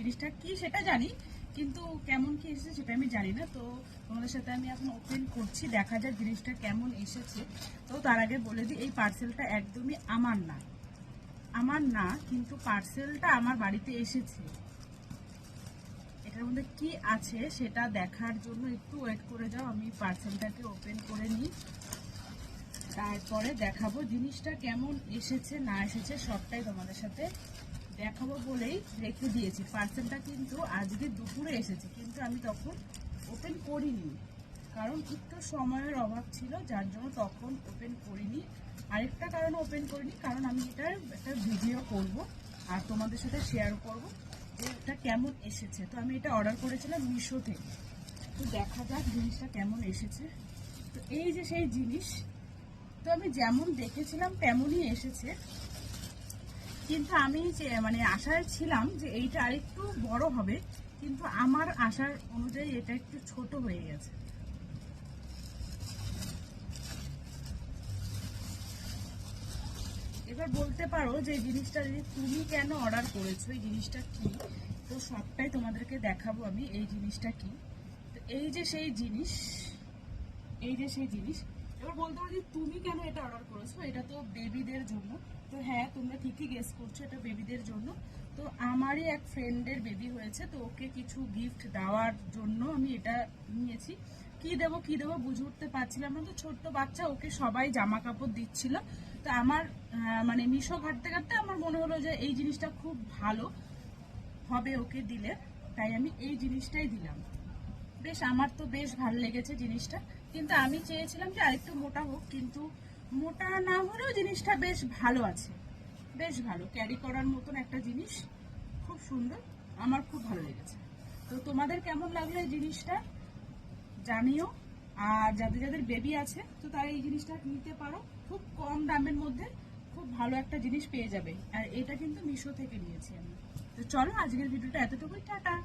জিনিসটা কি সেটা জানি, কিন্তু কেমন কি এসেছে সেটা আমি জানি না। তো তোমাদের সাথে আমি এখন ওপেন করছি, দেখা যাক জিনিসটা কেমন এসেছে। তো তার আগে বলে দিই, এই পার্সেলটা একদমই আমার না। আমার না, কিন্তু পার্সেলটা আমার বাড়িতে এসেছে। এটার মধ্যে কি আছে সেটা দেখার জন্য একটু ওয়েট করে যাও, আমি পার্সেলটাকে ওপেন করে নিই। তারপরে দেখাবো জিনিসটা কেমন এসেছে, না এসেছে, সবটাই তোমাদের সাথে দেখাবো বলেই রেখে দিয়েছি। পার্সেলটা কিন্তু আজকে দুপুরে এসেছে, কিন্তু আমি তখন ওপেন করিনি। কারণ একটু সময়ের অভাব ছিল, যার জন্য তখন ওপেন করিনি। আরেকটা কারণে ওপেন করিনি, কারণ আমি এটার একটা ভিডিও করব আর তোমাদের সাথে শেয়ার করব যে এটা কেমন এসেছে। তো আমি এটা অর্ডার করেছিলাম মিশো থেকে। তো দেখা যাক জিনিসটা কেমন এসেছে। তো এই যে সেই জিনিস, তো আমি যেমন দেখেছিলাম তেমনই এসেছে। কিন্তু আমি যে মানে আশায় ছিলাম যে এইটা আরেকটু বড় হবে, কিন্তু আমার আশার অনুযায়ী এটা একটু ছোট হয়ে গেছে। এবার বলতে পারো যে জিনিসটা যদি তুমি কেন অর্ডার করেছ, এই জিনিসটা কি? তো সবটাই তোমাদেরকে দেখাবো আমি, এই জিনিসটা কি? তো এই যে সেই জিনিস, এই যে সেই জিনিস এবার বলতে পারো তুমি কেন এটা অর্ডার করেছ? এটা তো বেবিদের জন্য। তো হ্যাঁ তোমরা ঠিকই গেস করছ এটা বেবিদের জন্য। তো আমারই এক ফ্রেন্ডের বেবি হয়েছে, তো ওকে কিছু গিফট দেওয়ার জন্য আমি এটা নিয়েছি। কি দেবো কি দেবো বুঝে উঠতে পারছিলাম না। তো ছোট্ট বাচ্চা, ওকে সবাই জামা কাপড় দিচ্ছিল। তো আমার মানে মিশো ঘাটতে ঘাটতে আমার মনে হলো যে এই জিনিসটা খুব ভালো হবে ওকে দিলে। তাই আমি এই জিনিসটাই দিলাম। বেশ, আমার তো বেশ ভালো লেগেছে জিনিসটা। কিন্তু আমি চেয়েছিলাম যে আরেকটু মোটা হোক, কিন্তু মোটা না হলেও জিনিসটা বেশ ভালো আছে। বেশ ভালো ক্যারি করার মতন একটা জিনিস। খুব সুন্দর, আমার খুব ভালো লেগেছে। তো তোমাদের কেমন লাগল এই জিনিসটা? জানিও। আর যাদের যাদের বেবি আছে, তো তারা এই জিনিসটা নিতে পারো। খুব কম দামের মধ্যে খুব ভালো একটা জিনিস পেয়ে যাবে। আর এটা কিন্তু মিশো থেকে নিয়েছি আমি। তো চলো, আজকের ভিডিওটা এতটুকুই। টাটা।